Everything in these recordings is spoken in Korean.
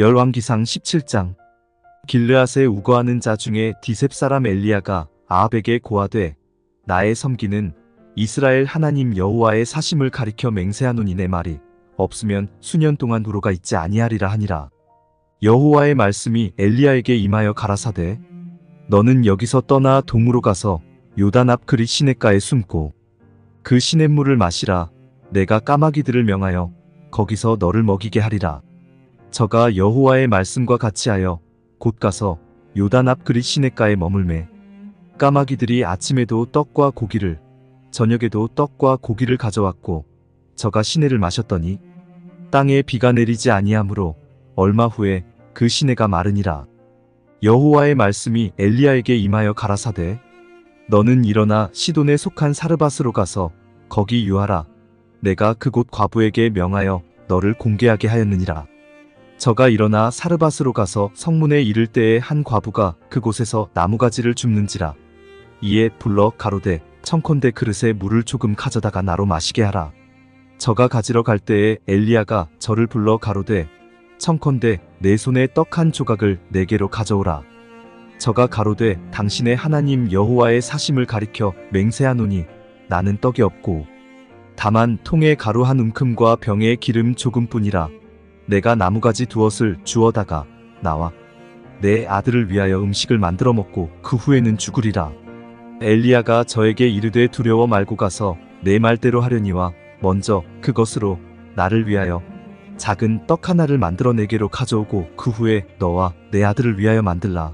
열왕기상 17장. 길르앗에 우거하는 자 중에 디셉 사람 엘리야가 아합에게 고하되 나의 섬기는 이스라엘 하나님 여호와의 사심을 가리켜 맹세하노니 내 말이 없으면 수년 동안 도로가 있지 아니하리라 하니라. 여호와의 말씀이 엘리야에게 임하여 가라사대 너는 여기서 떠나 동으로 가서 요단 앞 그리 시냇가에 숨고 그 시냇물을 마시라. 내가 까마귀들을 명하여 거기서 너를 먹이게 하리라 저가 여호와의 말씀과 같이 하여 곧 가서 요단 앞 그리 시냇가에 머물매 까마귀들이 아침에도 떡과 고기를 저녁에도 떡과 고기를 가져왔고 저가 시내를 마셨더니 땅에 비가 내리지 아니하므로 얼마 후에 그 시내가 마르니라. 여호와의 말씀이 엘리야에게 임하여 가라사대 너는 일어나 시돈에 속한 사르밧으로 가서 거기 유하라. 내가 그곳 과부에게 명하여 너를 공개하게 하였느니라 저가 일어나 사르밧으로 가서 성문에 이를 때에 한 과부가 그곳에서 나무가지를 줍는지라. 이에 불러 가로되 청컨대 그릇에 물을 조금 가져다가 나로 마시게 하라. 저가 가지러 갈 때에 엘리야가 저를 불러 가로되 청컨대 내 손에 떡 한 조각을 내게로 가져오라. 저가 가로되 당신의 하나님 여호와의 사심을 가리켜 맹세하노니 나는 떡이 없고 다만 통에 가루 한 움큼과 병에 기름 조금뿐이라 내가 나무가지 두엇을 주어다가 나와 내 아들을 위하여 음식을 만들어 먹고 그 후에는 죽으리라. 엘리야가 저에게 이르되 두려워 말고 가서 내 말대로 하려니와 먼저 그것으로 나를 위하여 작은 떡 하나를 만들어 내게로 가져오고 그 후에 너와 내 아들을 위하여 만들라.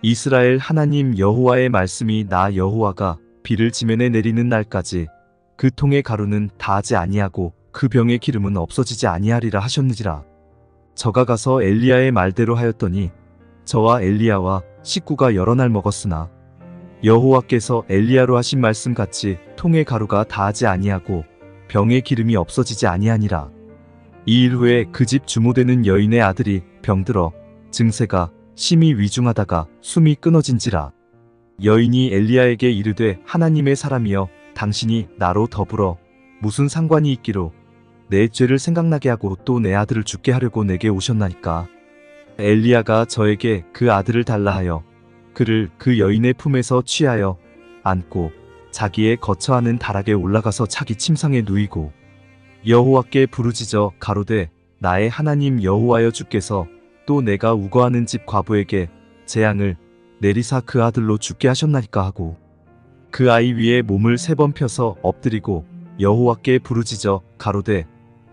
이스라엘 하나님 여호와의 말씀이 나 여호와가 비를 지면에 내리는 날까지 그 통의 가루는 다하지 아니하고 그 병의 기름은 없어지지 아니하리라 하셨느니라. 저가 가서 엘리야의 말대로 하였더니 저와 엘리야와 식구가 여러 날 먹었으나 여호와께서 엘리야로 하신 말씀 같이 통의 가루가 다하지 아니하고 병의 기름이 없어지지 아니하니라. 이 일 후에 그 집 주모되는 여인의 아들이 병들어 증세가 심히 위중하다가 숨이 끊어진지라. 여인이 엘리야에게 이르되 하나님의 사람이여 당신이 나로 더불어 무슨 상관이 있기로 내 죄를 생각나게 하고 또 내 아들을 죽게 하려고 내게 오셨나이까. 엘리야가 저에게 그 아들을 달라 하여 그를 그 여인의 품에서 취하여 안고 자기의 거처하는 다락에 올라가서 자기 침상에 누이고 여호와께 부르짖어 가로되 나의 하나님 여호와여 주께서 또 내가 우거하는 집 과부에게 재앙을 내리사 그 아들로 죽게 하셨나이까 하고 그 아이 위에 몸을 세 번 펴서 엎드리고 여호와께 부르짖어 가로되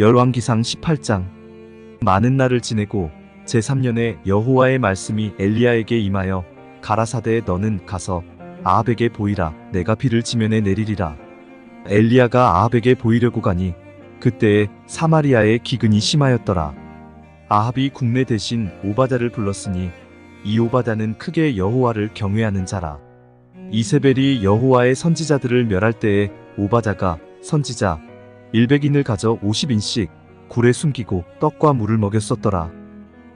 열왕기상 18장. 많은 날을 지내고 제3년에 여호와의 말씀이 엘리야에게 임하여 가라사대에 너는 가서 아합에게 보이라. 내가 비를 지면에 내리리라. 엘리야가 아합에게 보이려고 가니 그때에 사마리아의 기근이 심하였더라. 아합이 국내 대신 오바다를 불렀으니 이 오바다는 크게 여호와를 경외하는 자라. 이세벨이 여호와의 선지자들을 멸할 때에 오바다가 선지자 100인을 가져 50인씩 굴에 숨기고 떡과 물을 먹였었더라.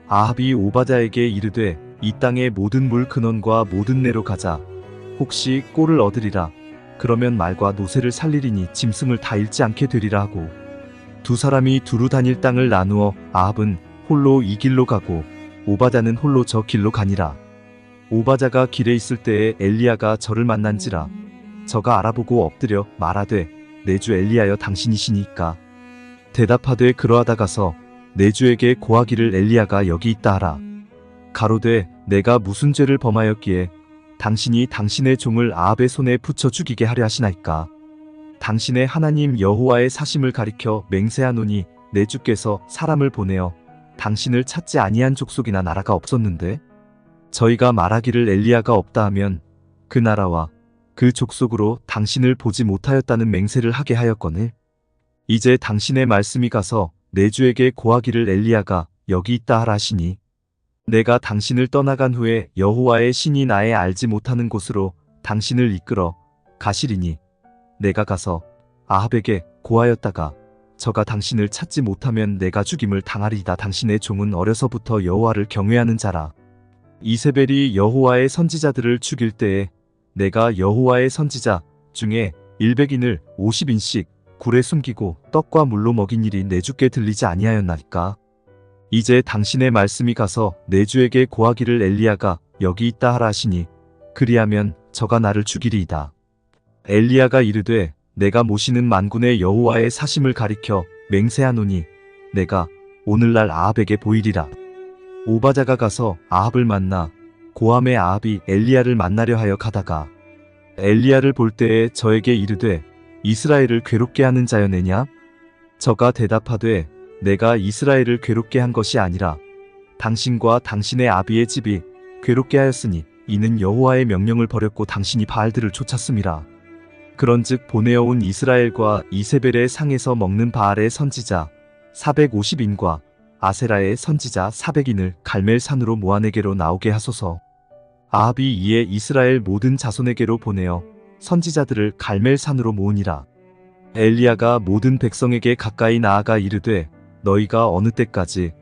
아합이 오바다에게 이르되 이 땅의 모든 물 근원과 모든 내로 가자. 혹시 꼴을 얻으리라. 그러면 말과 노새를 살리리니 짐승을 다 잃지 않게 되리라 하고 두 사람이 두루 다닐 땅을 나누어 아합은 홀로 이 길로 가고 오바다는 홀로 저 길로 가니라. 오바자가 길에 있을 때에 엘리야가 저를 만난지라. 저가 알아보고 엎드려 말하되 내주 엘리야여 당신이시니까. 대답하되 그러하다 가서 내주에게 고하기를 엘리야가 여기 있다 하라. 가로되 내가 무슨 죄를 범하였기에 당신이 당신의 종을 아합의 손에 붙여 죽이게 하려 하시나이까. 당신의 하나님 여호와의 사심을 가리켜 맹세하노니 내 주께서 사람을 보내어 당신을 찾지 아니한 족속이나 나라가 없었는데 저희가 말하기를 엘리야가 없다 하면 그 나라와 그 족속으로 당신을 보지 못하였다는 맹세를 하게 하였거늘 이제 당신의 말씀이 가서 내 주에게 고하기를 엘리야가 여기 있다 하라 하시니 내가 당신을 떠나간 후에 여호와의 신이 나의 알지 못하는 곳으로 당신을 이끌어 가시리니 내가 가서 아합에게 고하였다가 저가 당신을 찾지 못하면 내가 죽임을 당하리이다. 당신의 종은 어려서부터 여호와를 경외하는 자라. 이세벨이 여호와의 선지자들을 죽일 때에 내가 여호와의 선지자 중에 100인을 50인씩 굴에 숨기고 떡과 물로 먹인 일이 내 주께 들리지 아니하였나이까? 이제 당신의 말씀이 가서 내 주에게 고하기를 엘리야가 여기 있다 하라 하시니 그리하면 저가 나를 죽이리이다. 엘리야가 이르되 내가 모시는 만군의 여호와의 사심을 가리켜 맹세하노니 내가 오늘날 아합에게 보이리라. 오바자가 가서 아합을 만나 고함의 아합이 엘리야를 만나려 하여 가다가 엘리야를 볼 때에 저에게 이르되 이스라엘을 괴롭게 하는 자여내냐? 저가 대답하되 내가 이스라엘을 괴롭게 한 것이 아니라 당신과 당신의 아비의 집이 괴롭게 하였으니 이는 여호와의 명령을 버렸고 당신이 바알들을 쫓았음이라. 그런즉 보내어 온 이스라엘과 이세벨의 상에서 먹는 바알의 선지자 450인과 아세라의 선지자 400인을 갈멜산으로 모아내게로 나오게 하소서. 아합이 이에 이스라엘 모든 자손에게로 보내어 선지자들을 갈멜산으로 모으니라. 엘리야가 모든 백성에게 가까이 나아가 이르되 너희가 어느 때까지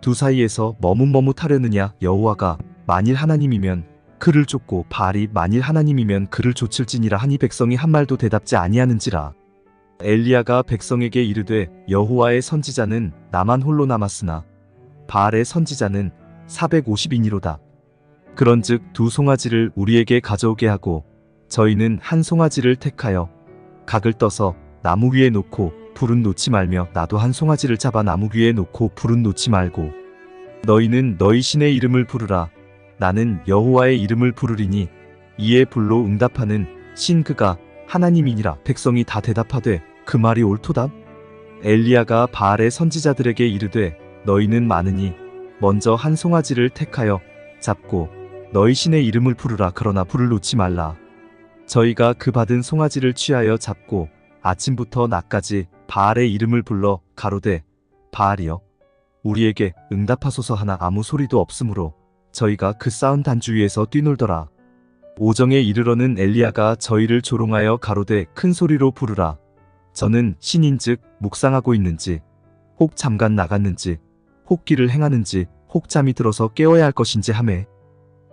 두 사이에서 머뭇머뭇하려느냐 여호와가 만일 하나님이면 그를 쫓고 바알이 만일 하나님이면 그를 쫓을지니라 하니 백성이 한 말도 대답지 아니하는지라. 엘리야가 백성에게 이르되 여호와의 선지자는 나만 홀로 남았으나 바알의 선지자는 450인이로다. 그런즉 두 송아지를 우리에게 가져오게 하고 저희는 한 송아지를 택하여 각을 떠서 나무 위에 놓고 불은 놓지 말며 나도 한 송아지를 잡아 나무 위에 놓고 불은 놓지 말고 너희는 너희 신의 이름을 부르라 나는 여호와의 이름을 부르리니 이에 불로 응답하는 신 그가 하나님이니라 백성이 다 대답하되 그 말이 옳도다. 엘리야가 바알의 선지자들에게 이르되 너희는 많으니 먼저 한 송아지를 택하여 잡고 너희 신의 이름을 부르라. 그러나 불을 놓지 말라. 저희가 그 받은 송아지를 취하여 잡고 아침부터 낮까지 바알의 이름을 불러 가로되 바알이여 우리에게 응답하소서. 하나 아무 소리도 없으므로 저희가 그 쌓은 단주 위에서 뛰놀더라. 오정에 이르러는 엘리야가 저희를 조롱하여 가로되 큰 소리로 부르라 저는 신인즉 묵상하고 있는지 혹 잠깐 나갔는지 혹 길을 행하는지 혹 잠이 들어서 깨어야 할 것인지 하매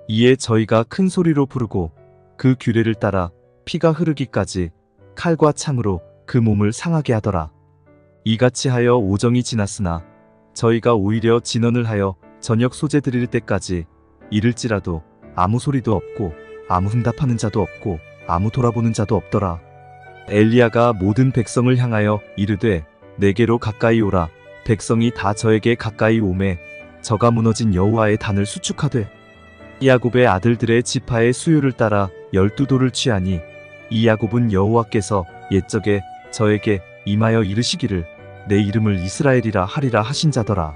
이에 저희가 큰 소리로 부르고 그 규례를 따라 피가 흐르기까지 칼과 창으로 그 몸을 상하게 하더라. 이같이 하여 오정이 지났으나 저희가 오히려 진언을 하여 저녁 소재 드릴 때까지 이를지라도 아무 소리도 없고 아무 응답하는 자도 없고 아무 돌아보는 자도 없더라. 엘리야가 모든 백성을 향하여 이르되 내게로 가까이 오라. 백성이 다 저에게 가까이 오매 저가 무너진 여호와의 단을 수축하되 야곱의 아들들의 지파의 수요를 따라 열두 돌을 취하니 이 야곱은 여호와께서 옛적에 저에게 임하여 이르시기를 내 이름을 이스라엘이라 하리라 하신 자더라.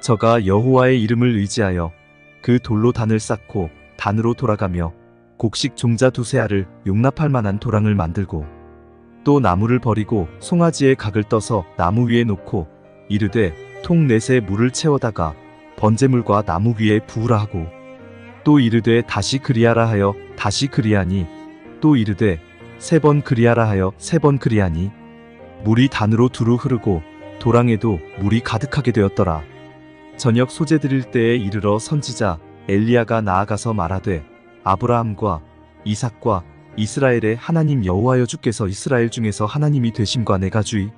저가 여호와의 이름을 의지하여 그 돌로 단을 쌓고 단으로 돌아가며 곡식 종자 두세 알을 용납할 만한 도랑을 만들고 또 나무를 버리고 송아지의 각을 떠서 나무 위에 놓고 이르되 통 넷에 물을 채워다가 번제물과 나무 위에 부으라 하고. 또 이르되 다시 그리하라 하여 다시 그리하니. 또 이르되 세 번 그리하라 하여 세 번 그리하니. 물이 단으로 두루 흐르고 도랑에도 물이 가득하게 되었더라. 저녁 소재 드릴 때에 이르러 선지자 엘리야가 나아가서 말하되 아브라함과 이삭과 이스라엘의 하나님 여호와여 주께서 이스라엘 중에서 하나님이 되심과 내가 주의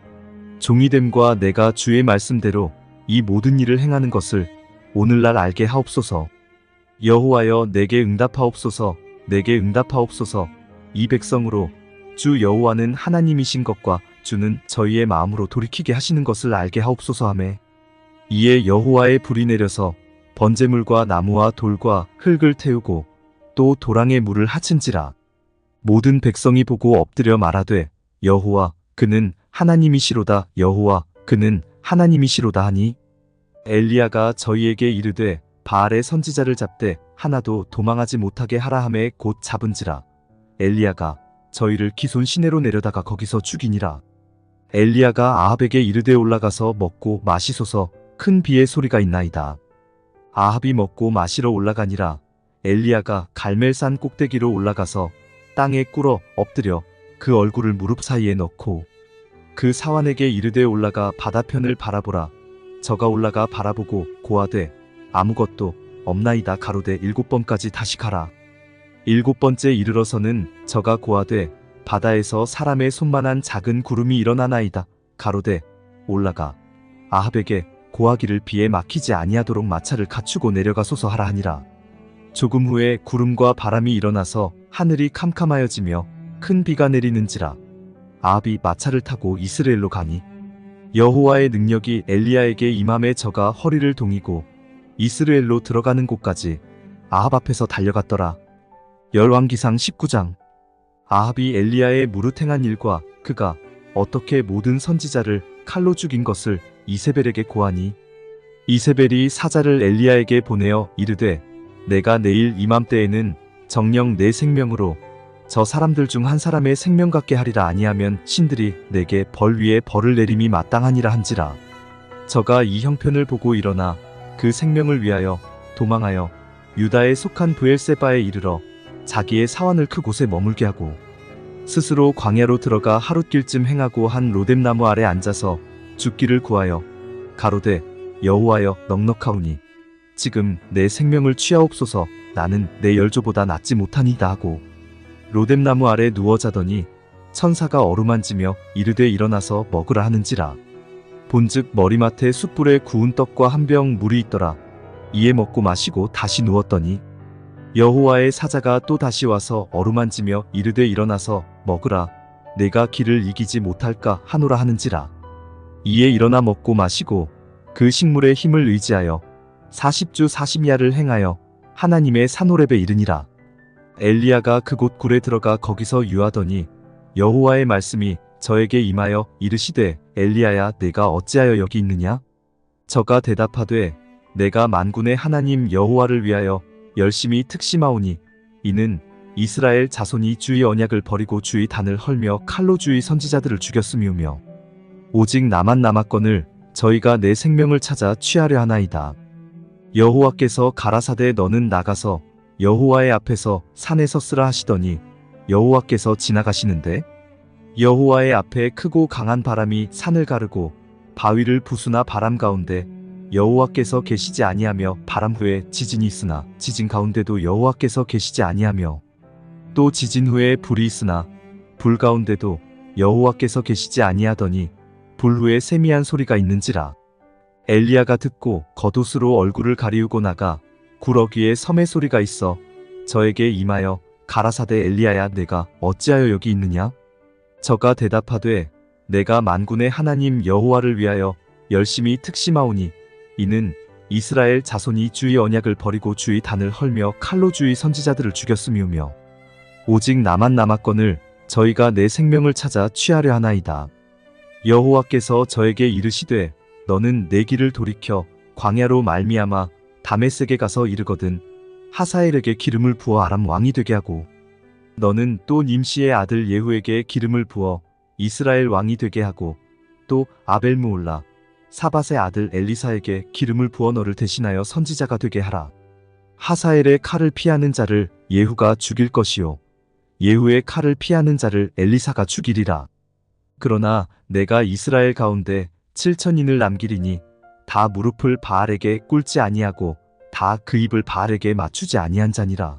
종이됨과 내가 주의 말씀대로 이 모든 일을 행하는 것을 오늘날 알게 하옵소서. 여호와여 내게 응답하옵소서. 내게 응답하옵소서. 이 백성으로 주 여호와는 하나님이신 것과 주는 저희의 마음으로 돌이키게 하시는 것을 알게 하옵소서 하매 이에 여호와의 불이 내려서 번제물과 나무와 돌과 흙을 태우고 또 도랑의 물을 하친지라 모든 백성이 보고 엎드려 말하되 여호와 그는 하나님이시로다. 여호와 그는 하나님이시로다 하니. 엘리야가 저희에게 이르되 바알의 선지자를 잡되 하나도 도망하지 못하게 하라 함에 곧 잡은지라. 엘리야가 저희를 기손 시내로 내려다가 거기서 죽이니라. 엘리야가 아합에게 이르되 올라가서 먹고 마시소서. 큰 비의 소리가 있나이다. 아합이 먹고 마시러 올라가니라. 엘리야가 갈멜산 꼭대기로 올라가서 땅에 꿇어 엎드려 그 얼굴을 무릎 사이에 넣고 그 사환에게 이르되 올라가 바다편을 바라보라. 저가 올라가 바라보고 고하되 아무것도 없나이다 가로되 일곱 번까지 다시 가라. 일곱 번째 이르러서는 저가 고하되 바다에서 사람의 손만한 작은 구름이 일어나나이다 가로되 올라가 아합에게 고하기를 비에 막히지 아니하도록 마차를 갖추고 내려가소서 하라 하니라 조금 후에 구름과 바람이 일어나서 하늘이 캄캄하여지며 큰 비가 내리는지라 아합이 마차를 타고 이스라엘로 가니 여호와의 능력이 엘리야에게 임함에 저가 허리를 동이고 이스라엘로 들어가는 곳까지 아합 앞에서 달려갔더라. 열왕기상 19장 아합이 엘리야의 무릇 행한 일과 그가 어떻게 모든 선지자를 칼로 죽인 것을 이세벨에게 고하니 이세벨이 사자를 엘리야에게 보내어 이르되 내가 내일 이맘때에는 정령 내 생명으로 저 사람들 중 한 사람의 생명 같게 하리라 아니하면 신들이 내게 벌 위에 벌을 내림이 마땅하니라 한지라. 저가 이 형편을 보고 일어나 그 생명을 위하여 도망하여 유다에 속한 부엘세바에 이르러 자기의 사원을 그곳에 머물게 하고 스스로 광야로 들어가 하룻길쯤 행하고 한 로뎀나무 아래 앉아서 죽기를 구하여 가로되 여호와여 넉넉하오니 지금 내 생명을 취하옵소서. 나는 내 열조보다 낫지 못하니이다 하고 로뎀나무 아래 누워 자더니 천사가 어루만지며 이르되 일어나서 먹으라 하는지라. 본즉 머리맡에 숯불에 구운 떡과 한 병 물이 있더라. 이에 먹고 마시고 다시 누웠더니 여호와의 사자가 또 다시 와서 어루만지며 이르되 일어나서 먹으라. 내가 길을 이기지 못할까 하노라 하는지라. 이에 일어나 먹고 마시고 그 식물의 힘을 의지하여 40주 40야를 행하여 하나님의 산호렙에 이르니라. 엘리야가 그곳 굴에 들어가 거기서 유하더니 여호와의 말씀이 저에게 임하여 이르시되 엘리야야 내가 어찌하여 여기 있느냐? 저가 대답하되 내가 만군의 하나님 여호와를 위하여 열심히 특심하오니 이는 이스라엘 자손이 주의 언약을 버리고 주의 단을 헐며 칼로 주의 선지자들을 죽였음이오며 오직 나만 남았거늘 저희가 내 생명을 찾아 취하려 하나이다 여호와께서 가라사대 너는 나가서 여호와의 앞에서 산에 섰으라 하시더니 여호와께서 지나가시는데 여호와의 앞에 크고 강한 바람이 산을 가르고 바위를 부수나 바람 가운데 여호와께서 계시지 아니하며 바람 후에 지진이 있으나 지진 가운데도 여호와께서 계시지 아니하며 또 지진 후에 불이 있으나 불 가운데도 여호와께서 계시지 아니하더니 불 후에 세미한 소리가 있는지라 엘리야가 듣고 겉옷으로 얼굴을 가리우고 나가 구러기에 섬의 소리가 있어 저에게 임하여 가라사대 엘리야야 내가 어찌하여 여기 있느냐? 저가 대답하되 내가 만군의 하나님 여호와를 위하여 열심히 특심하오니 이는 이스라엘 자손이 주의 언약을 버리고 주의 단을 헐며 칼로 주의 선지자들을 죽였음이오며 오직 나만 남았거늘 저희가 내 생명을 찾아 취하려 하나이다. 여호와께서 저에게 이르시되 너는 내 길을 돌이켜 광야로 말미암아 다메섹에 가서 이르거든 하사엘에게 기름을 부어 아람 왕이 되게 하고 너는 또 님시의 아들 예후에게 기름을 부어 이스라엘 왕이 되게 하고 또 아벨무올라 사밧의 아들 엘리사에게 기름을 부어 너를 대신하여 선지자가 되게 하라. 하사엘의 칼을 피하는 자를 예후가 죽일 것이요 예후의 칼을 피하는 자를 엘리사가 죽이리라. 그러나 내가 이스라엘 가운데 7천인을 남기리니 다 무릎을 바알에게 꿇지 아니하고 다 그 입을 바알에게 맞추지 아니한 자니라.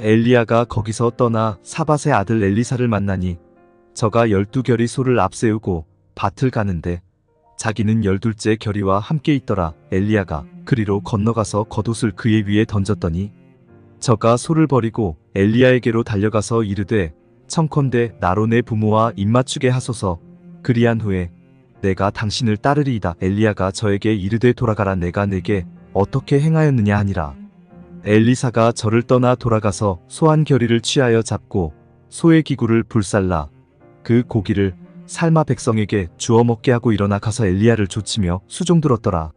엘리야가 거기서 떠나 사밧의 아들 엘리사를 만나니 저가 열두 결의 소를 앞세우고 밭을 가는데 자기는 열둘째 결의와 함께 있더라. 엘리야가 그리로 건너가서 겉옷을 그의 위에 던졌더니 저가 소를 버리고 엘리야에게로 달려가서 이르되 청컨대 나로 내 부모와 입맞추게 하소서 그리한 후에 내가 당신을 따르리이다. 엘리야가 저에게 이르되 돌아가라 내가 내게 어떻게 행하였느냐 하니라. 엘리사가 저를 떠나 돌아가서 소한 결의를 취하여 잡고 소의 기구를 불살라 그 고기를 살마 백성에게 주어 먹게 하고 일어나 가서 엘리야를 좇으며 수종 들었더라.